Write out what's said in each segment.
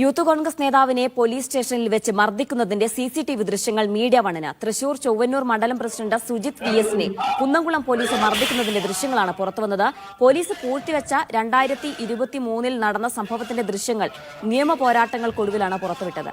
Youth Congress നേതാവിനെ police സ്റ്റേഷനിൽ വെച്ച് മർദ്ദിക്കുന്നതിന്റെ സി സി ടി വി ദൃശ്യങ്ങൾ മീഡിയ വണ്ണിന്. തൃശൂർ ചൊവ്വന്നൂർ മണ്ഡലം പ്രസിഡന്റ് സുജിത് വി എസിനെ കുന്നംകുളം പോലീസ് മർദ്ദിക്കുന്നതിന്റെ ദൃശ്യങ്ങളാണ് പുറത്തുവന്നത്. പോലീസ് പൂഴ്ത്തിവെച്ച രണ്ടായിരത്തി ഇരുപത്തി മൂന്നിൽ നടന്ന സംഭവത്തിന്റെ ദൃശ്യങ്ങൾ നിയമ പോരാട്ടങ്ങൾക്കൊടുവിലാണ് പുറത്തുവിട്ടത്.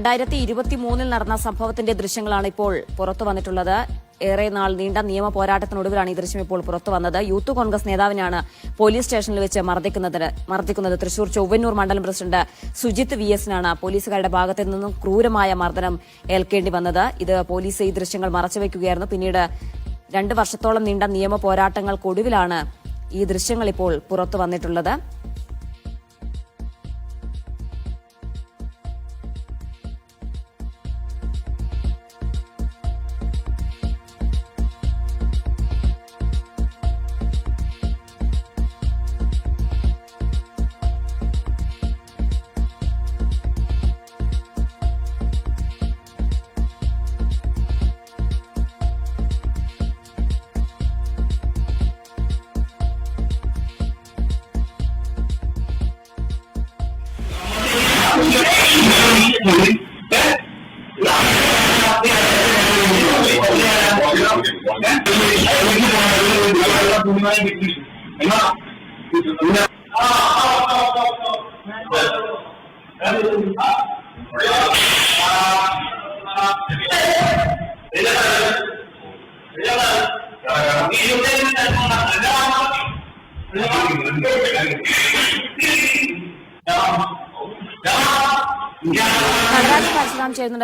രണ്ടായിരത്തി ഇരുപത്തി മൂന്നിൽ നടന്ന സംഭവത്തിന്റെ ദൃശ്യങ്ങളാണ് ഇപ്പോൾ പുറത്തു വന്നിട്ടുള്ളത്. ഏറെ നാൾ നീണ്ട നിയമ പോരാട്ടത്തിനൊടുവിലാണ് ഈ ദൃശ്യം ഇപ്പോൾ പുറത്തു വന്നത്. യൂത്ത് കോൺഗ്രസ് നേതാവിനാണ് പോലീസ് സ്റ്റേഷനിൽ വെച്ച് മർദ്ദിക്കുന്നത് തൃശൂർ ചൊവ്വന്നൂർ മണ്ഡലം പ്രസിഡന്റ് സുജിത് വി എസിനാണ് പോലീസുകാരുടെ ഭാഗത്തു നിന്നും ക്രൂരമായ മർദ്ദനം ഏൽക്കേണ്ടി വന്നത്. ഇത് പോലീസ് ഈ ദൃശ്യങ്ങൾ മറച്ചുവെക്കുകയായിരുന്നു പിന്നീട് രണ്ട് വർഷത്തോളം നീണ്ട നിയമ പോരാട്ടങ്ങൾക്കൊടുവിലാണ് ഈ ദൃശ്യങ്ങൾ ഇപ്പോൾ പുറത്തു വന്നിട്ടുള്ളത്.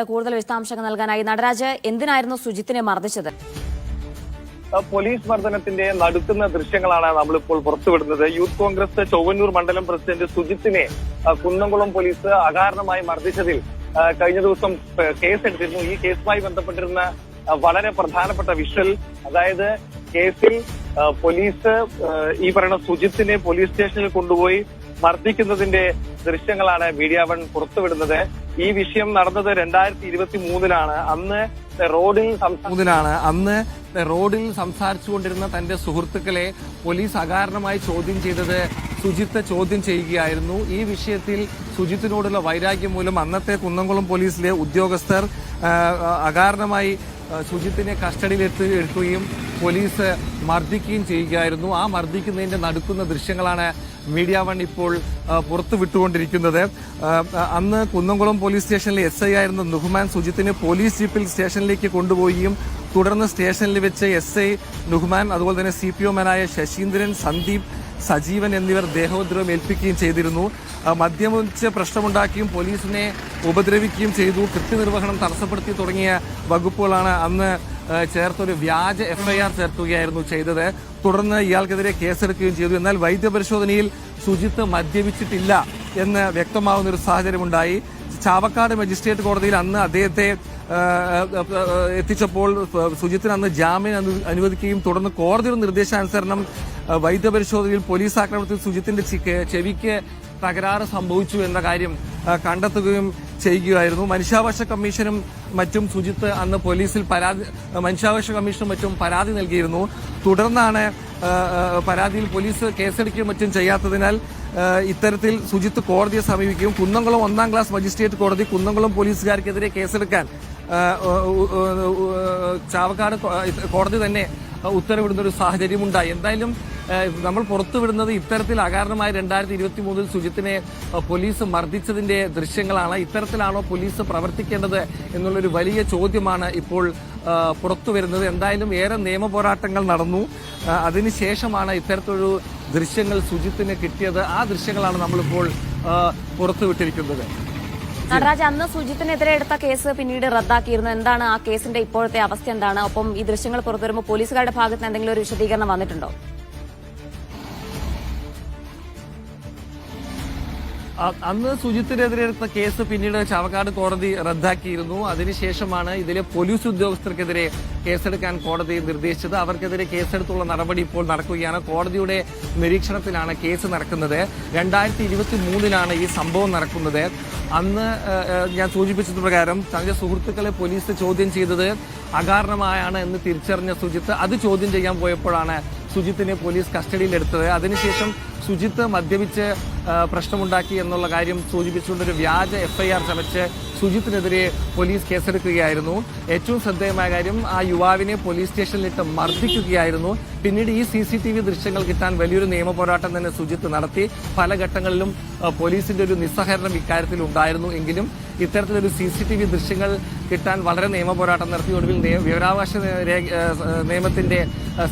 കൂടുതൽ വിശദാംശങ്ങൾ നൽകാനായി നടരാജ് എന്തിനായിരുന്നു സുജിത്തിനെ മർദ്ദിച്ചത്? പോലീസ് മർദ്ദനത്തിന്റെ നടുക്കുന്ന ദൃശ്യങ്ങളാണ് നമ്മളിപ്പോൾ പുറത്തുവിടുന്നത്. യൂത്ത് കോൺഗ്രസ് ചൊവ്വന്നൂർ മണ്ഡലം പ്രസിഡന്റ് സുജിത്തിനെ കുന്നംകുളം പോലീസ് അകാരണമായി മർദ്ദിച്ചതിൽ കഴിഞ്ഞ ദിവസം കേസ് കേസെടുത്തിരുന്നു. ഈ കേസുമായി ബന്ധപ്പെട്ടിരുന്ന വളരെ പ്രധാനപ്പെട്ട വിഷ്വൽ അതായത് കേസിൽ പോലീസ് ഈ പറയുന്ന സുജിത്തിനെ പോലീസ് സ്റ്റേഷനിൽ കൊണ്ടുപോയി മർദ്ദിക്കുന്നതിന്റെ ദൃശ്യങ്ങളാണ് മീഡിയ വൺ പുറത്തുവിടുന്നത്. ഈ വിഷയം നടന്നത് രണ്ടായിരത്തി ഇരുപത്തി മൂന്നിലാണ് അന്ന് റോഡിൽ മൂന്നിലാണ് അന്ന് റോഡിൽ സംസാരിച്ചുകൊണ്ടിരുന്ന തന്റെ സുഹൃത്തുക്കളെ പോലീസ് അകാരണമായി ചോദ്യം ചെയ്തത് സുജിത്തെ ചോദ്യം ചെയ്യുകയായിരുന്നു. ഈ വിഷയത്തിൽ സുജിത്തിനോടുള്ള വൈരാഗ്യം മൂലം അന്നത്തെ കുന്നംകുളം പോലീസിലെ ഉദ്യോഗസ്ഥർ അകാരണമായി സുജിത്തിനെ കസ്റ്റഡിയിൽ എടുക്കുകയും പോലീസ് മർദ്ദിക്കുകയും ചെയ്യുകയായിരുന്നു. ആ മർദ്ദിക്കുന്നതിന്റെ നടുക്കുന്ന ദൃശ്യങ്ങളാണ് മീഡിയ വൺ ഇപ്പോൾ പുറത്തു വിട്ടുകൊണ്ടിരിക്കുന്നത്. അന്ന് കുന്നംകുളം പോലീസ് സ്റ്റേഷനിലെ എസ് ഐ ആയിരുന്ന നുഹ്മാൻ സുജിത്തിനെ പോലീസ് ജീപ്പിൽ സ്റ്റേഷനിലേക്ക് കൊണ്ടുപോവുകയും തുടർന്ന് സ്റ്റേഷനിൽ വെച്ച് എസ് ഐ നുഹ്മാൻ അതുപോലെ തന്നെ സി പി ഒമാനായ ശശീന്ദ്രൻ സന്ദീപ് സജീവൻ എന്നിവർ ദേഹോദ്രവം ഏൽപ്പിക്കുകയും ചെയ്തിരുന്നു. ആ, മദ്യപിച്ച് പ്രശ്നമുണ്ടാക്കിയും പോലീസിനെ ഉപദ്രവിക്കുകയും ചെയ്തു. കൃത്യനിർവഹണം തടസ്സപ്പെടുത്തി തുടങ്ങിയ വകുപ്പുകളാണ് അന്ന് ചേർത്തൊരു വ്യാജ എഫ്ഐആർ ചേർക്കുകയായിരുന്നു ചെയ്തത്. തുടർന്ന് ഇയാൾക്കെതിരെ കേസെടുക്കുകയും ചെയ്തു. എന്നാൽ വൈദ്യപരിശോധനയിൽ സുജിത്ത് മദ്യപിച്ചിട്ടില്ല എന്ന് വ്യക്തമാവുന്ന ഒരു സാഹചര്യമുണ്ടായി. ചാവക്കാട് മജിസ്ട്രേറ്റ് കോടതിയിൽ അന്ന് അദ്ദേഹത്തെ എത്തിച്ചപ്പോൾ സുജിത്തിന് അന്ന് ജാമ്യം അനു- അനുവദിക്കുകയും തുടർന്ന് കോടതിയുടെ നിർദ്ദേശാനുസരണം വൈദ്യപരിശോധനയിൽ പോലീസ് ആക്രമണത്തിൽ സുജിത്തിന്റെ ചെവിക്ക് തകരാറ് സംഭവിച്ചു എന്ന കാര്യം കണ്ടെത്തുകയും ചെയ്യുകയായിരുന്നു. മനുഷ്യാവകാശ കമ്മീഷനും മറ്റും സുജിത്ത് അന്ന് പോലീസിൽ പരാതി മനുഷ്യാവകാശ കമ്മീഷനും മറ്റും പരാതി നൽകിയിരുന്നു. തുടർന്നാണ് പരാതിയിൽ പോലീസ് കേസെടുക്കുകയും മറ്റും ചെയ്യാത്തതിനാൽ ഇത്തരത്തിൽ സുജിത്ത് കോടതിയെ സമീപിക്കും കുന്നംകുളം ഒന്നാം ക്ലാസ് മജിസ്ട്രേറ്റ് കോടതി കുന്നംകുളം പോലീസുകാർക്കെതിരെ കേസെടുക്കാൻ ചാവക്കാട് കോടതി തന്നെ ഉത്തരവിടുന്ന ഒരു സാഹചര്യമുണ്ടായി. എന്തായാലും നമ്മൾ പുറത്തുവിടുന്നത് ഇത്തരത്തിൽ അകാരണമായി രണ്ടായിരത്തി ഇരുപത്തി മൂന്നിൽ സുജിത്തിനെ പോലീസ് മർദ്ദിച്ചതിന്റെ ദൃശ്യങ്ങളാണ്. ഇത്തരത്തിലാണോ പോലീസ് പ്രവർത്തിക്കേണ്ടത് എന്നുള്ളൊരു വലിയ ചോദ്യമാണ് ഇപ്പോൾ പുറത്തു വരുന്നത്. എന്തായാലും ഏറെ നിയമ പോരാട്ടങ്ങൾ നടന്നു. അതിനുശേഷമാണ് ഇത്തരത്തിലൊരു ദൃശ്യങ്ങൾ സുജിത്തിന് കിട്ടിയത്. ആ ദൃശ്യങ്ങളാണ് നമ്മളിപ്പോൾ പുറത്തുവിട്ടിരിക്കുന്നത് നടരാജ് അന്ന് സുജിത്തിനെതിരെ എടുത്ത കേസ് പിന്നീട് റദ്ദാക്കിയിരുന്നു. എന്താണ് ആ കേസിന്റെ ഇപ്പോഴത്തെ അവസ്ഥ എന്താണ്? ഒപ്പം ഈ ദൃശ്യങ്ങൾ പുറത്തുവരുമ്പോൾ പോലീസുകാരുടെ ഭാഗത്ത് എന്തെങ്കിലും ഒരു വിശദീകരണം വന്നിട്ടുണ്ടോ? അന്ന് സുജിത്തിനെതിരെ എടുത്ത കേസ് പിന്നീട് ചാവക്കാട് കോടതി റദ്ദാക്കിയിരുന്നു. അതിനുശേഷമാണ് ഇതിലെ പോലീസ് ഉദ്യോഗസ്ഥർക്കെതിരെ കേസെടുക്കാൻ കോടതി നിർദ്ദേശിച്ചത്. അവർക്കെതിരെ കേസെടുത്തുള്ള നടപടി ഇപ്പോൾ നടക്കുകയാണ്. കോടതിയുടെ നിരീക്ഷണത്തിലാണ് കേസ് നടക്കുന്നത്. രണ്ടായിരത്തി ഇരുപത്തി മൂന്നിലാണ് ഈ സംഭവം നടക്കുന്നത്. അന്ന് ഞാൻ സൂചിപ്പിച്ചത് പ്രകാരം തന്റെ സുഹൃത്തുക്കളെ പോലീസ് ചോദ്യം ചെയ്തത് അകാരണമായാണ് എന്ന് തിരിച്ചറിഞ്ഞ സുജിത്ത്. അത് ചോദ്യം ചെയ്യാൻ പോയപ്പോഴാണ് സുജിത്തിനെ പോലീസ് കസ്റ്റഡിയിലെടുത്തത്. അതിനുശേഷം സുജിത്ത് മദ്യപിച്ച് പ്രശ്നമുണ്ടാക്കി എന്നുള്ള കാര്യം സൂചിപ്പിച്ചുകൊണ്ടൊരു വ്യാജ എഫ്ഐആർ ചമച്ച് സുജിത്തിനെതിരെ പോലീസ് കേസെടുക്കുകയായിരുന്നു. ഏറ്റവും ശ്രദ്ധേയമായ കാര്യം ആ യുവാവിനെ പോലീസ് സ്റ്റേഷനിലിട്ട് മർദ്ദിക്കുകയായിരുന്നു. പിന്നീട് ഈ സി സി ടി വി ദൃശ്യങ്ങൾ കിട്ടാൻ വലിയൊരു നിയമ പോരാട്ടം തന്നെ സുജിത്ത് നടത്തി. പല ഘട്ടങ്ങളിലും പോലീസിന്റെ ഒരു നിസ്സഹകരണം ഇക്കാര്യത്തിൽ ഉണ്ടായിരുന്നു എങ്കിലും ഇത്തരത്തിലൊരു സി സി ടി വി ദൃശ്യങ്ങൾ കിട്ടാൻ വളരെ നിയമപോരാട്ടം നടത്തി. ഒടുവിൽ വിവരാവകാശ നിയമത്തിന്റെ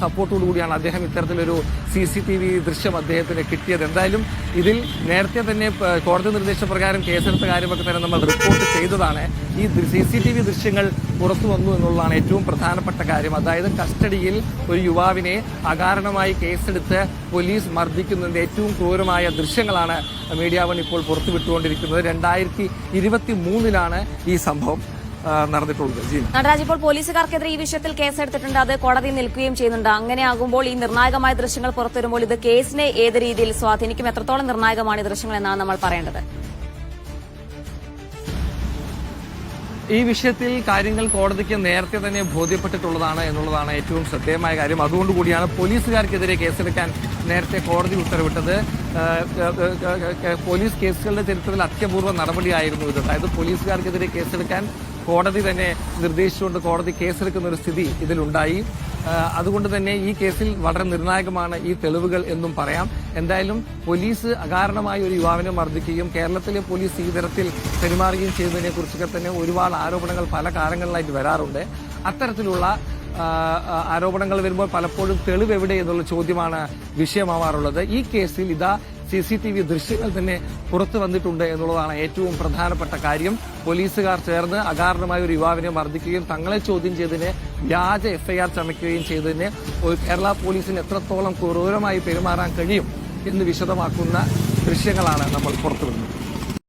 സപ്പോർട്ടോടുകൂടിയാണ് അദ്ദേഹം ഇത്തരത്തിലൊരു സി സി ടി വി ദൃശ്യം അദ്ദേഹത്തിന് കിട്ടിയത്. എന്തായാലും ഇതിൽ നേരത്തെ തന്നെ കോടതി നിർദ്ദേശപ്രകാരം കേസെടുത്ത കാര്യമൊക്കെ തന്നെ നമ്മൾ റിപ്പോർട്ട് ചെയ്തതാണ്. ഈ സി സി ടി വി ദൃശ്യങ്ങൾ പുറത്തു വന്നു എന്നുള്ളതാണ് ഏറ്റവും പ്രധാനപ്പെട്ട കാര്യം. അതായത് കസ്റ്റഡിയിൽ ഒരു യുവാവിനെ അകാരണമായി കേസെടുത്ത് പോലീസ് മർദ്ദിക്കുന്നതിന്റെ ഏറ്റവും ക്രൂരമായ ദൃശ്യങ്ങളാണ് മീഡിയ വൺ ഇപ്പോൾ പുറത്തുവിട്ടുകൊണ്ടിരിക്കുന്നത്. രണ്ടായിരത്തി ഇരുപത്തി മൂന്നിലാണ് ഈ സംഭവം. നടന്നിട്ടുള്ളത് നടരാജ് ഇപ്പോൾ പോലീസുകാർക്കെതിരെ ഈ വിഷയത്തിൽ കേസെടുത്തിട്ടുണ്ട്. അത് കോടതി നിൽക്കുകയും ചെയ്യുന്നുണ്ട്. അങ്ങനെയാകുമ്പോൾ ഈ നിർണായകമായ ദൃശ്യങ്ങൾ പുറത്തുവരുമ്പോൾ ഇത് കേസിനെ ഏത് രീതിയിൽ സ്വാധീനിക്കും? എത്രത്തോളം നിർണായകമാണ് ഈ ദൃശ്യങ്ങൾ എന്നാണ് നമ്മൾ പറയേണ്ടത്. ഈ വിഷയത്തിൽ കാര്യങ്ങൾ കോടതിക്ക് നേരത്തെ തന്നെ ബോധ്യപ്പെട്ടിട്ടുള്ളതാണ് എന്നുള്ളതാണ് ഏറ്റവും ശ്രദ്ധേയമായ കാര്യം. അതുകൊണ്ടുകൂടിയാണ് പോലീസുകാർക്കെതിരെ കേസെടുക്കാൻ നേരത്തെ കോടതി ഉത്തരവിട്ടത്. പോലീസ് കേസുകളുടെ ചരിത്രത്തിൽ അത്യപൂർവ നടപടിയായിരുന്നു ഇത്. അതായത് പോലീസുകാർക്കെതിരെ കേസെടുക്കാൻ കോടതി തന്നെ നിർദ്ദേശിച്ചുകൊണ്ട് കോടതി കേസെടുക്കുന്ന ഒരു സ്ഥിതി ഇതിലുണ്ടായി. അതുകൊണ്ട് തന്നെ ഈ കേസിൽ വളരെ നിർണായകമാണ് ഈ തെളിവുകൾ എന്നും പറയാം. എന്തായാലും പോലീസ് അകാരണമായി ഒരു യുവാവിനെ മർദ്ദിക്കുകയും കേരളത്തിലെ പോലീസ് ഈ തരത്തിൽ പെരുമാറുകയും ചെയ്തതിനെ കുറിച്ചൊക്കെ തന്നെ ഒരുപാട് ആരോപണങ്ങൾ പല കാലങ്ങളിലായിട്ട് വരാറുണ്ട്. അത്തരത്തിലുള്ള ആരോപണങ്ങൾ വരുമ്പോൾ പലപ്പോഴും തെളിവ് എവിടെ എന്നുള്ള ചോദ്യമാണ് വിഷയമാവാറുള്ളത്. ഈ കേസിൽ ഇതാ സി സി ടി വി ദൃശ്യങ്ങൾ തന്നെ പുറത്തു വന്നിട്ടുണ്ട് എന്നുള്ളതാണ് ഏറ്റവും പ്രധാനപ്പെട്ട കാര്യം. പോലീസുകാർ ചേർന്ന് അകാരണമായ ഒരു യുവാവിനെ മർദ്ദിക്കുകയും തങ്ങളെ ചോദ്യം ചെയ്തതിന് വ്യാജ എഫ്ഐആർ ചമയ്ക്കുകയും ചെയ്തതിന് കേരള പോലീസിന് എത്രത്തോളം ക്രൂരമായി പെരുമാറാൻ കഴിയും എന്ന് വിശദമാക്കുന്ന ദൃശ്യങ്ങളാണ് നമ്മൾ പുറത്തുവിടുന്നത്.